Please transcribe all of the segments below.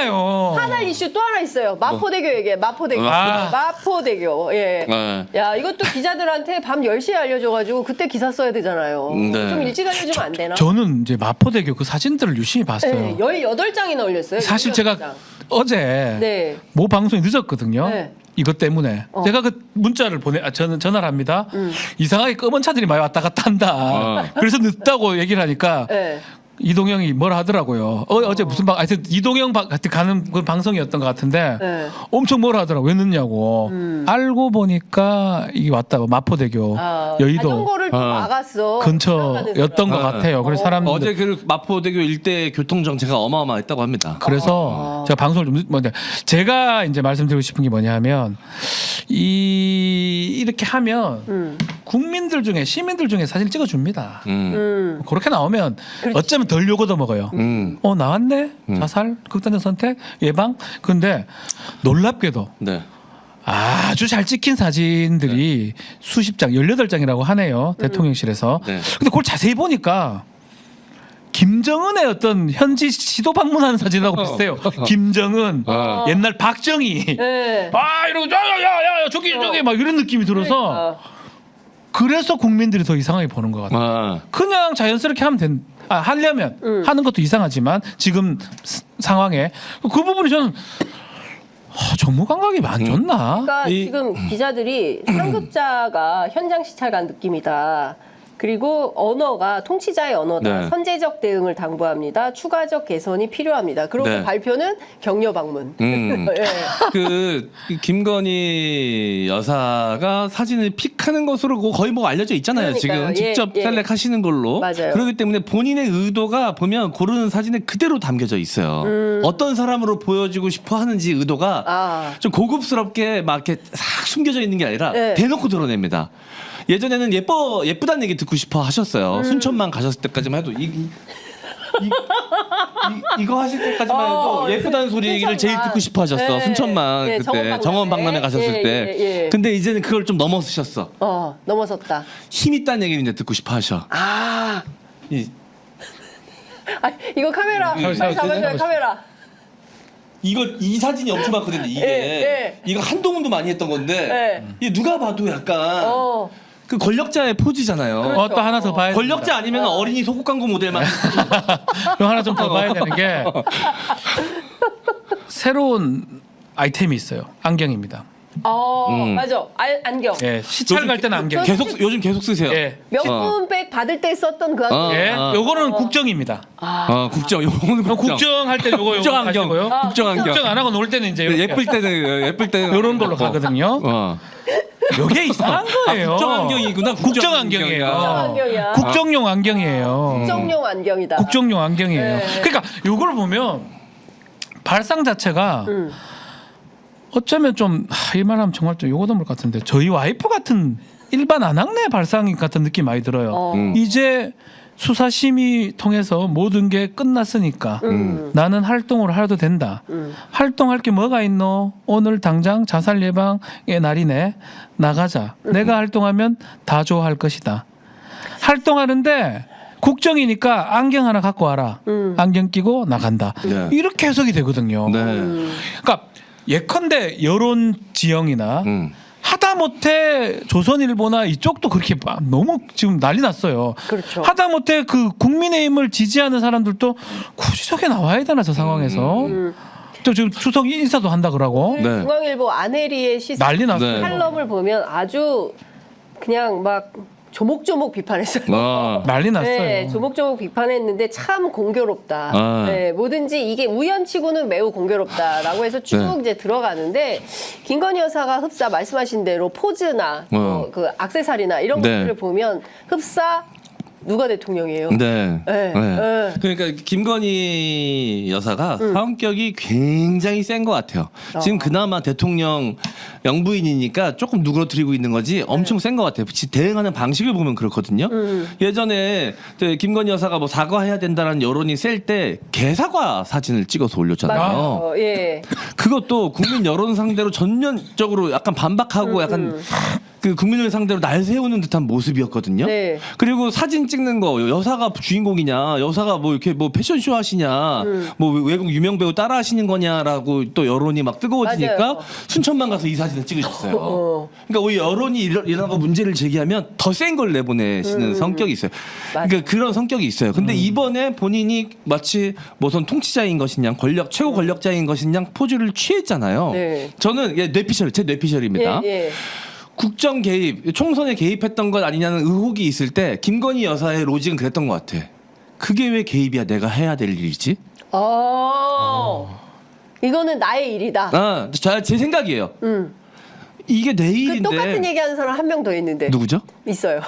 많아요. 하나 이슈 또 하나 있어요. 마포대교 얘기해. 마포대교. 아. 마포대교. 예. 네. 야, 이것도 기자들한테 밤 10시에 알려줘가지고 그때 기사 써야 되잖아요. 네. 좀 일찍 알려주면 안 되나? 저는 이제 마포대교 그 사진들을 유심히 봤어요. 네, 18장이나 올렸어요. 사실 제가 18장. 어제 네. 모 방송이 늦었거든요. 네. 이것 때문에 어. 음. 제가 그 문자를 보내 아, 저는 전화를 합니다. 이상하게 검은 차들이 많이 왔다 갔다 한다. 어. 그래서 늦다고 얘기를 하니까 네. 이동영이 뭐라 하더라고요. 어, 어제 무슨 방 하여튼 이동영 방 하여튼 가는 그 방송이었던 것 같은데 네. 엄청 뭐라 하더라고. 왜 늦냐고. 알고 보니까 이게 왔다. 마포대교 아, 여의도 자전거를 좀 어. 막았어. 근처였던 것 네. 같아요. 그래서 사람들 어제 그 마포대교 일대 교통 정체가 어마어마했다고 합니다. 그래서 제가 방송을 좀 제가 이제 말씀드리고 싶은 게 뭐냐면 이 이렇게 하면 음. 국민들 중에 시민들 중에 사진 찍어줍니다. 음. 음. 그렇게 나오면 그렇지. 어쩌면 덜 요거도 먹어요. 음. 어 나왔네 자살 극단적 선택 예방 근데 놀랍게도 네. 아주 잘 찍힌 사진들이 수십 장, 18장이라고 하네요. 대통령실에서. 네. 근데 그걸 자세히 보니까 김정은의 어떤 현지 시도 방문하는 사진하고 비슷해요. 김정은, 어. 옛날 박정희. 네. 아, 이러고, 야, 야, 야, 야, 저기, 저기, 막 이런 느낌이 들어서. 그러니까. 그래서 국민들이 더 이상하게 보는 것 같아요. 아. 그냥 자연스럽게 하면 된, 아, 하려면 하는 것도 이상하지만 지금 스- 상황에 그 부분이 저는 아, 정무 감각이 안 좋나? 그러니까 이- 지금 기자들이 상급자가 현장 시찰 간 느낌이다. 그리고 언어가 통치자의 언어다. 네. 선제적 대응을 당부합니다. 추가적 개선이 필요합니다. 그리고 네. 발표는 격려 방문. 음. 예. 그 김건희 여사가 사진을 픽하는 것으로 거의 뭐 알려져 있잖아요. 그러니까요. 지금 예, 직접 예. 셀렉하시는 걸로. 맞아요. 그렇기 때문에 본인의 의도가 보면 고르는 사진에 그대로 담겨져 있어요. 어떤 사람으로 보여주고 싶어 하는지 의도가 음. 아. 좀 고급스럽게 막 이렇게 싹 숨겨져 있는 게 아니라 네. 대놓고 드러냅니다. 예전에는 예뻐 예쁘다는 얘기 듣고 싶어 하셨어요. 음. 순천만 가셨을 때까지만 해도 이, 이, 이, 거 하실 때까지만 해도 어, 예쁘다는 그- 소리 얘기를 제일 순천만. 듣고 싶어 하셨어. 네, 순천만 네, 그때 정원 정원 박람회. 박람회 가셨을 예, 때. 예, 예. 근데 이제는 그걸 좀 넘어서셨어. 어, 넘어섰다. 힘 있다는 얘기를 이제 듣고 싶어 하셔. 아. 이, 아, 이거 카메라. 음. 빨리 잡아줘요, 잡으시죠. 카메라. 이거 이 사진이 엄청 많거든요. 이게 예, 예. 이거 한동훈도 많이 했던 건데 예. 이게 누가 봐도 약간 어. 그 권력자의 포즈잖아요. 그렇죠. 어, 또 하나 더 봐야 권력자 아니면 어린이 소국 광고 모델만 또 하나 좀 더 봐야 되는 게 새로운 아이템이 있어요. 안경입니다. 어, 음. 맞아. 알, 안경. 예, 시찰 갈 때는 안경. 계속 요즘 계속 쓰세요. 예. 명품백 받을 때 썼던 그 안경. 어. 예, 아. 요거는 국정입니다. 어, 국정 요거는 그럼 국정. 국정 할 때 요거 국정 요거 안경. 아, 국정 안경. 국정 안 하고 놀 때는 이제 네, 이렇게 예쁠 때는 예쁠 때는 요런 걸로 가거든요. 어. 요게 이상한 거예요. 아, 국정 안경이구나. 국정 안경이에요. 국정 안경이야. 국정용 안경이에요. 국정용 안경이다. 국정용 안경이에요. 네. 그러니까 요걸 보면 발상 자체가 음. 어쩌면 좀 하, 이 말하면 정말 좀 요거 넘을 것 같은데 저희 와이프 같은 일반 안학내 발상 같은 느낌 많이 들어요. 어. 음. 이제 수사심의 통해서 모든 게 끝났으니까 음. 나는 활동을 해도 된다. 음. 활동할 게 뭐가 있노? 오늘 당장 자살 예방의 날이네. 나가자. 음. 내가 활동하면 다 좋아할 것이다. 활동하는데 국정이니까 안경 하나 갖고 와라. 음. 안경 끼고 나간다. 네. 이렇게 해석이 되거든요. 네. 그러니까 예컨대 여론 지형이나 음. 하다못해 조선일보나 이쪽도 그렇게 막 너무 지금 난리 났어요. 그렇죠. 하다못해 그 국민의힘을 지지하는 사람들도 굳이 저게 나와야 되나 저 상황에서. 음. 저 지금 추석 인사도 한다 그러고 네. 중앙일보 안혜리의 시사 난리 났어요. 네. 칼럼을 보면 아주 그냥 막 조목조목 비판했어요. 어. 난리 났어요. 네, 조목조목 비판했는데 참 공교롭다. 아. 네, 뭐든지 이게 우연치고는 매우 공교롭다라고 해서 쭉 네. 이제 들어가는데 김건희 여사가 흡사 말씀하신 대로 포즈나 어. 뭐그 악세사리나 이런 네. 것들을 보면 흡사 누가 대통령이에요? 네. 네. 네. 네. 그러니까 김건희 여사가 성격이 굉장히 센 것 같아요. 지금 그나마 대통령 영부인이니까 조금 누그러뜨리고 있는 거지 엄청 센 것 같아요. 지- 대응하는 방식을 보면 그렇거든요. 예전에 그 김건희 여사가 뭐 사과해야 된다는 여론이 셀 때 개사과 사진을 찍어서 올렸잖아요. 맞아요. 예. 그것도 국민 여론 상대로 전면적으로 약간 반박하고 약간 그 국민을 상대로 날 세우는 듯한 모습이었거든요. 네. 그리고 사진 찍는 거 여사가 주인공이냐, 여사가 뭐 이렇게 뭐 패션쇼 하시냐, 뭐 외국 유명 배우 따라 하시는 거냐라고 또 여론이 막 뜨거워지니까 맞아요. 순천만 가서 이 사진을 찍으셨어요. 어. 그러니까 오히려 여론이 이런 거 문제를 제기하면 더 센 걸 내보내시는 성격이 있어요. 음. 맞아요. 음. 그러니까 그런 성격이 있어요. 근데 이번에 본인이 마치 무슨 통치자인 것이냐, 권력 최고 권력자인 것이냐 포즈를 취했잖아요. 네. 저는 예, 뇌피셜, 제 뇌피셜입니다. 예, 예. 국정 개입, 총선에 개입했던 것 아니냐는 의혹이 있을 때 김건희 여사의 로직은 그랬던 것 같아. 그게 왜 개입이야? 내가 해야 될 일이지? 어. 이거는 나의 일이다. 아, 자, 제 생각이에요. 음. 이게 내 그 일인데. 똑같은 얘기하는 사람 한 명 더 있는데 누구죠? 있어요.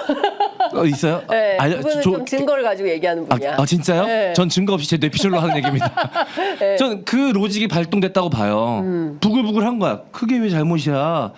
어, 있어요? 네, 알려- 그분은 저- 좀 증거를 가지고 얘기하는 아, 분이야. 아, 진짜요? 네. 전 증거 없이 제 뇌피셜로 하는 얘기입니다. 네. 전 그 로직이 발동됐다고 봐요. 음. 부글부글한 거야. 그게 왜 잘못이야?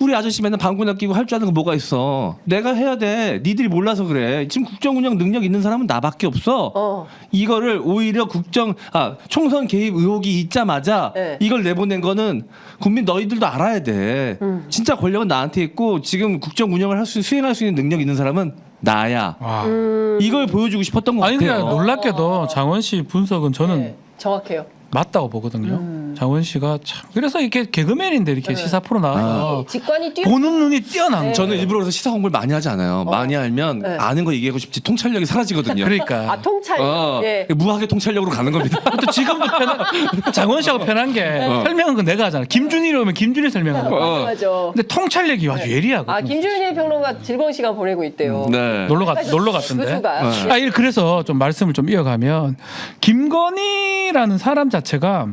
우리 아저씨 맨날 방구나 끼고 할 줄 아는 거 뭐가 있어? 내가 해야 돼. 니들이 몰라서 그래. 지금 국정 운영 능력 있는 사람은 나밖에 없어. 어. 이거를 오히려 국정 아 총선 개입 의혹이 있자마자 네. 이걸 내보낸 거는 국민 너희들도 알아야 돼. 음. 진짜 권력은 나한테 있고 지금 국정 운영을 할 수 수행할 수 있는 능력 있는 사람은 나야. 와. 음. 이걸 보여주고 싶었던 것 아니 같아요. 그냥 놀랍게도 장원 씨 분석은 저는 네, 정확해요. 맞다고 보거든요. 음. 장원 씨가 참 그래서 이렇게 개그맨인데 이렇게 시사 프로 나와서 직관이 뛰어. 보는 눈이 뛰어난 네. 거. 저는 일부러 그래서 시사 공부를 많이 하지 않아요. 많이 알면 네. 아는 거 얘기하고 싶지 통찰력이 사라지거든요. 그러니까 아 통찰. 어, 예. 무하게 통찰력으로 가는 겁니다. 또 지금도 편한 장원 씨하고 편한 게 네. 설명은 그 내가 하잖아. 김준일 오면 김준일 설명하고. 맞아 맞아. 근데 통찰력이 아주 예리하거든. 아 김준일 평론가 즐거운 시간 보내고 있대요. 네. 놀러 갔 놀러 갔던데. 교수가. 네. 아, 일 그래서 좀 말씀을 좀 이어가면 김건희라는 사람 자 체가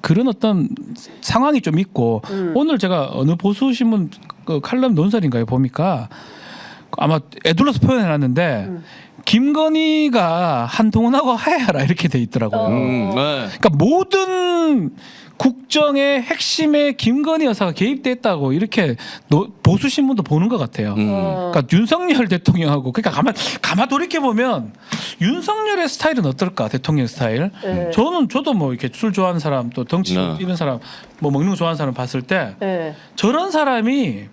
그런 어떤 상황이 좀 있고 음. 오늘 제가 어느 보수 신문 그 칼럼 논설인가요 보니까 아마 애둘러서 표현해놨는데 음. 김건희가 한동훈하고 하야라 이렇게 돼 있더라고요. 어. 음, 네. 그러니까 모든 국정의 핵심에 김건희 여사가 개입됐다고 이렇게 노- 보수 신문도 보는 것 같아요. 음. 어. 그러니까 윤석열 대통령하고 그러니까 가만 가만 돌이켜 보면 윤석열의 스타일은 어떨까 대통령 스타일. 네. 저는 저도 뭐 이렇게 술 좋아하는 사람 또 덩치 네. 이런 사람 뭐 먹는 거 좋아하는 사람 봤을 때 예. 저런 사람이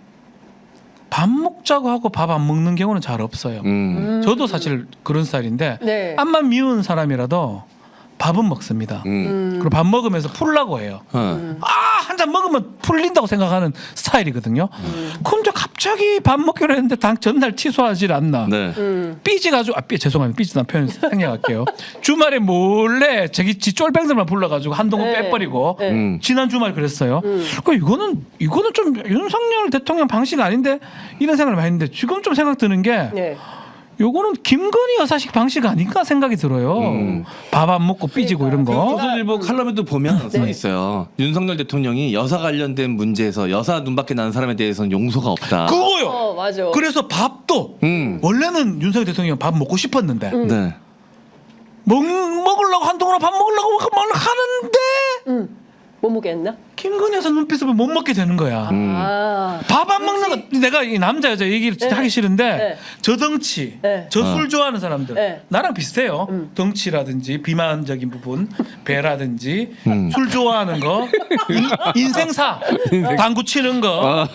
밥 먹자고 하고 밥 안 먹는 경우는 잘 없어요. 음. 저도 사실 그런 스타일인데 네. 앞만 미운 사람이라도 밥은 먹습니다. 음. 그리고 밥 먹으면서 풀라고 해요. 어. 아 한 잔 먹으면 풀린다고 생각하는 스타일이거든요. 근데 갑자기 밥 먹기로 했는데 당 전날 취소하질 않나. 네. 음. 삐지가지고 아 삐, 죄송합니다 삐지단 표현 생략할게요. 주말에 몰래 자기 지 쫄병들만 불러가지고 한동훈 네. 빼버리고 네. 음. 지난 주말 그랬어요. 그 이거는 이거는 좀 윤석열 대통령 방식 아닌데 이런 생각을 많이 했는데 지금 좀 생각 드는 게 네. 요거는 김건희 여사식 방식 아닌가 생각이 들어요. 음. 밥 안 먹고 삐지고 이런 그 거. 조선일보 칼럼에도 보면 써 네. 있어요. 윤석열 대통령이 여사 관련된 문제에서 여사 눈밖에 나는 사람에 대해서는 용서가 없다. 그거요. 어 맞아. 그래서 밥도 음. 원래는 윤석열 대통령 밥 먹고 싶었는데 네. 먹 먹으려고 한동안 밥 먹으려고 막 하는데 음. 못 먹겠나? 여사 눈빛을 못 먹게 되는 거야. 음. 아. 밥 안 먹는 거 내가 이 남자 여자 얘기를 진짜 네. 하기 싫은데 네. 저 덩치 네. 저술 어. 좋아하는 사람들 네. 나랑 비슷해요 음. 덩치라든지 비만적인 부분 배라든지 음. 술 좋아하는 거 인, 생사 당구 치는 거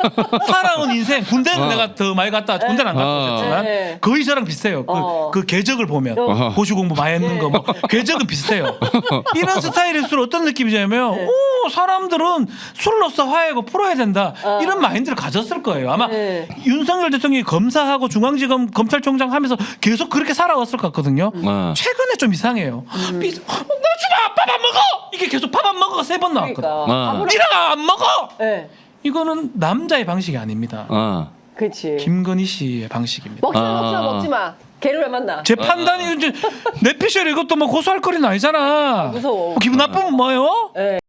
살아온 인생 군대는 어. 내가 더 많이 갔다 군대는 안 갔다 어. 오셨지만 네. 거의 저랑 비슷해요 그, 어. 그 궤적을 보면 어. 고시 공부 많이 했는 네. 거뭐 궤적은 비슷해요 이런 스타일일수록 어떤 느낌이냐면 네. 오 사람들은 술로서 화해하고 풀어야 된다 어. 이런 마인드를 가졌을 거예요 아마 네. 윤석열 대통령이 검사하고 중앙지검 검찰총장 하면서 계속 그렇게 살아왔을 것 같거든요 어. 최근에 좀 이상해요 음. 삐- 어, 나 주마 밥안 먹어 이게 계속 밥 안 먹어가 세 번 나왔거든 그러니까. 아. 밥을 안 먹어 네. 이거는 남자의 방식이 아닙니다 어. 그렇지. 김건희 씨의 방식입니다 먹지 마, 아. 먹지 마, 먹지 마. 걔를 왜 만나? 제 판단이 이제 내 피셜 이것도 뭐 고소할 거리는 아니잖아 무서워. 뭐 기분 나쁘면 뭐예요? 네.